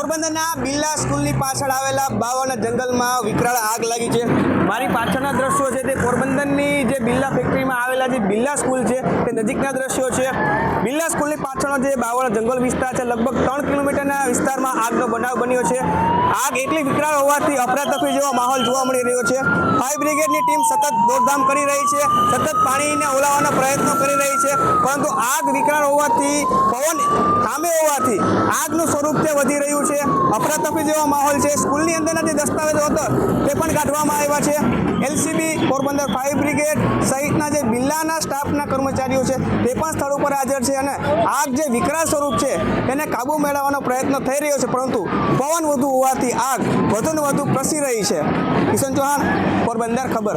પોરબંદરના બિરલા સ્કૂલની પાછળ આવેલા બાવાના જંગલમાં વિકરાળ આગ લાગી છે. મારી પાછળના દ્રશ્યો છે તે પોરબંદરની જે બિરલા ફેક્ટરીમાં આવેલા જે બિરલા સ્કૂલ છે તે નજીકના દ્રશ્યો છે. બિરલા સ્કૂલની પાછળનો જે બાવાના જંગલ વિસ્તાર છે લગભગ ત્રણ કિલોમીટરના વિસ્તારમાં આગનો બનાવ બન્યો છે. આગ એટલી વિકરાળ હોવાથી અફરાતફરી જેવો માહોલ જોવા મળી રહ્યો છે. ફાયર બ્રિગેડની ટીમ સતત દોડધામ કરી રહી છે, સતત પાણીને ઓલાવવાનો પ્રયત્નો કરી રહી છે, પરંતુ આગ વિકરાળ હોવાથી, પવન સામે હોવાથી આગનું સ્વરૂપ તે વધી રહ્યું છે. અફરાતફરી જેવો માહોલ છે. સ્કૂલની અંદરના જે દસ્તાવેજો હતો, તે પણ કાઢવામાં આવ્યા છે. એલસીબી પોરબંદર ફાયર બ્રિગેડ સહિતના જે બિલ્લાના સ્ટાફના કર્મચારીઓ છે, તે પણ સ્થળ ઉપર હાજર છે અને આગ જે વિકરાળ સ્વરૂપ છે, તેને કાબુ મેળવવાનો પ્રયત્ન થઈ રહ્યો છે. પરંતુ પવન વધુ હોવાથી આગ વધુ ને વધુ પ્રસરી રહી છે. કિશન ચૌહાણ, પોરબંદર, ખબર.